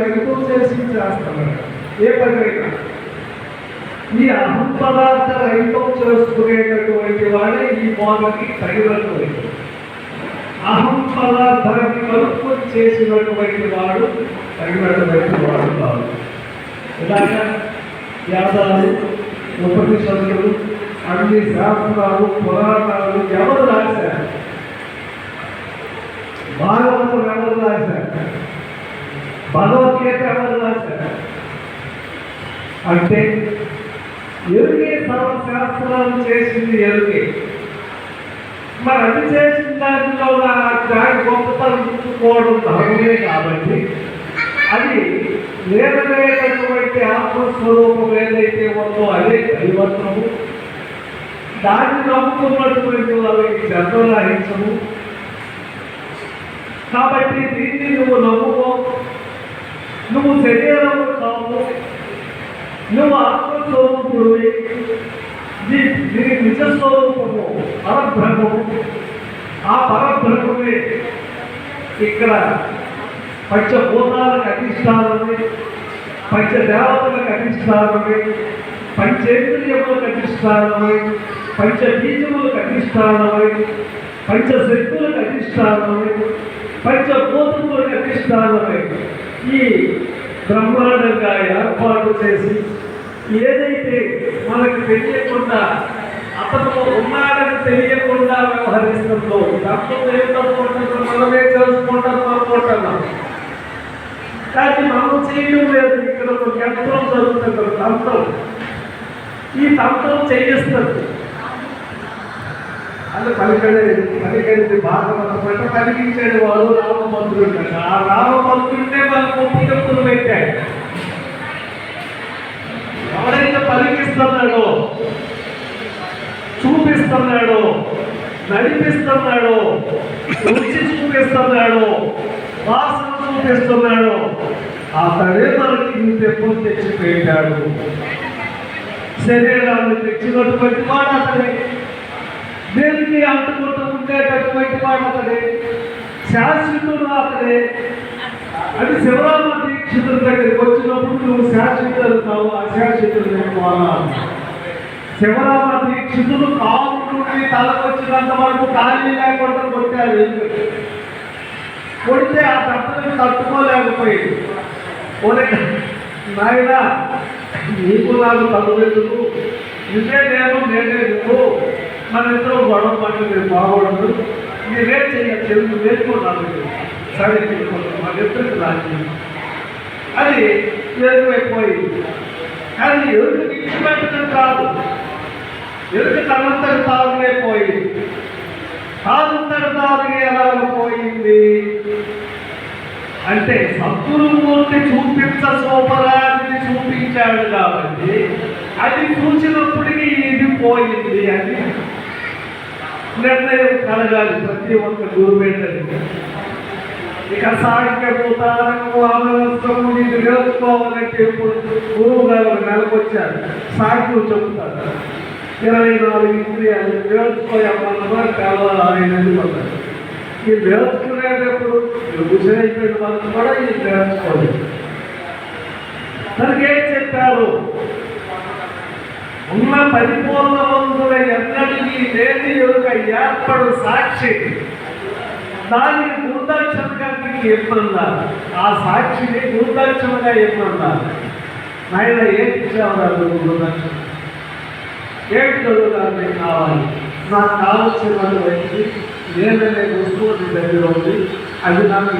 రైతు చేసి చేస్తున్నాడు ఏ పనైనా ఈ అహం పదార్థ రహితం చేసుకునేటటువంటి వాడే ఈ మోదకి తగినటువంటి అహం పదార్థాన్ని కలుపుకొని చేసినటువంటి వాడు తగినటువంటి వాడు కాదు. ఇలాగ వేదాలు ఉపనిషత్తులు అన్ని శాస్త్రాలు పురాణాలు ఎవరు రాశారు? భాగవతం ఎవరు రాశారు? భగవద్గీత ఎవరు రాశారు. అంటే ఎరుగే సర్వశాస్త్రాలు చేసింది ఎరుగే. మరి అది చేసిన దానిలో దాని గొప్పతనం ఉంచుకోవడం ధర్మమే కాబట్టి అది వేదమైనటువంటి ఆత్మస్వరూపం ఏదైతే ఉందో అదే దైవత్వము దాన్ని నమ్ముకున్నటువంటి వాళ్ళకి జన్మరాహించము కాబట్టి దీన్ని నువ్వు నమ్ముకో. నువ్వు శరీరం కావు నువ్వు ఆత్మస్వరూపుడివి నీ నీ నిజ స్వరూపము పరబ్రహ్మము. ఆ పరబ్రహ్మమే ఇక్కడ పంచభూతాలకు అధిష్టానమే పంచదేవతలకు అధిష్టానమే పంచేంద్రియములకు అధిష్టానమై పంచబీజములకు అధిష్టానమై పంచశక్తులకు అధిష్టానమై పంచభూతములకు అధిష్టానమై. ఈ బ్రహ్మాండంగా ఏర్పాటు చేసి ఏదైతే మనకు తెలియకుండా అతను ఉన్నాడని తెలియకుండా వ్యవహరిస్తుందో దాంట్లో ఏమిటనుకుంటున్నాం మనమే చేసుకుంటాం అనుకుంటున్నాం కానీ మనం చేయడం లేదు. ఇక్కడ ఒక యంత్రం జరుగుతుంది తంత్రం. ఈ తంత్రం చేయిస్తుంది. అందులో పలికడే పలికడిది భాగవతం కలిగించాడు వాడు రామమంత్రుడు కదా ఆ రామమంత్రుడినే మన ముప్పు పెట్టాడు ఎవరైతే పలికిస్తున్నాడో చూపిస్తున్నాడో నడిపిస్తున్నాడో రుచి చూపిస్తున్నాడో వాసన చూపిస్తున్నాడో అతడే మనకి ఇంతెప్పుడు తెచ్చి పెట్టాడు శరీరాన్ని తెచ్చినటువంటి వాడు అతడే. అంటుకుంటూ ఉండేటటువంటి వాడు అతడే శాశ్వతుడు అతడే అది శివరామ దీక్షితుల దగ్గరికి వచ్చినప్పుడు నువ్వు శాశ్వతులు కావు అశాశ్వతులు నేను శివరామ దీక్షితులు కావు నుండి తలకొచ్చినంత వరకు ఖాళీ లేకుండా కొట్టారు కొడితే ఆ తప్పని తట్టుకోలేకపోయింది. ఓరే నాయన నీకు నాకు తగులేదు నువ్వే నేను నేనే నువ్వు. మన ఇద్దరు గొడవ పట్టు మీరు బాగోడదు మీరేం చేయాలి తెలుగు నేర్చుకున్నాను సరే మన ఇద్దరికి రాజ్యం అది ఎక్కువైపోయింది కానీ ఎవరికి ఇచ్చిపెట్టడం కాదు. ఎవరికి తనంతటి తాగునే పోయింది తానంతటి తాగునే ఎలా పోయింది? అంటే సద్గురుమూర్తి చూపించ సోపరాన్ని చూపించాడు కాబట్టి అది చూసినప్పటికీ ఇది పోయింది అని నిర్ణయం కలగాలి ప్రతి ఒక్క గురువేంటది ఇక సాంఖ్యము తారకము ఆనందము ఇది నేర్చుకోవాలంటే ఇప్పుడు గురువు గారు నెలకొచ్చారు. నెలకు వచ్చారు చెప్తారు. ఇరవై నాలుగు ఇంద్రియాలు నేర్చుకోయమ్మా కావాలి ఆయన పడ్డారు. ఈ నేర్చుకునేటప్పుడు రుచి వాళ్ళు కూడా ఇది నేర్చుకోలేదు తనకేం చెప్పారు? ఉన్న పరిపూర్ణవంతుల ఎన్నటికీ లేని యొక్క ఏర్పడు సాక్షి. దానికి గురుదక్షిణగా మీకు ఎప్పుడున్నారు ఆ సాక్షిని గురుదక్షిణగా ఎప్పుడున్నారు ఆయన ఏంటి ఇచ్చేవారు గురుదక్షిణ ఏంటి చదువుతారు మీకు కావాలి? నాకు కావాల్సిన వాళ్ళు వచ్చి నేననే వస్తువు నీ దగ్గర ఉంది. అది నాకు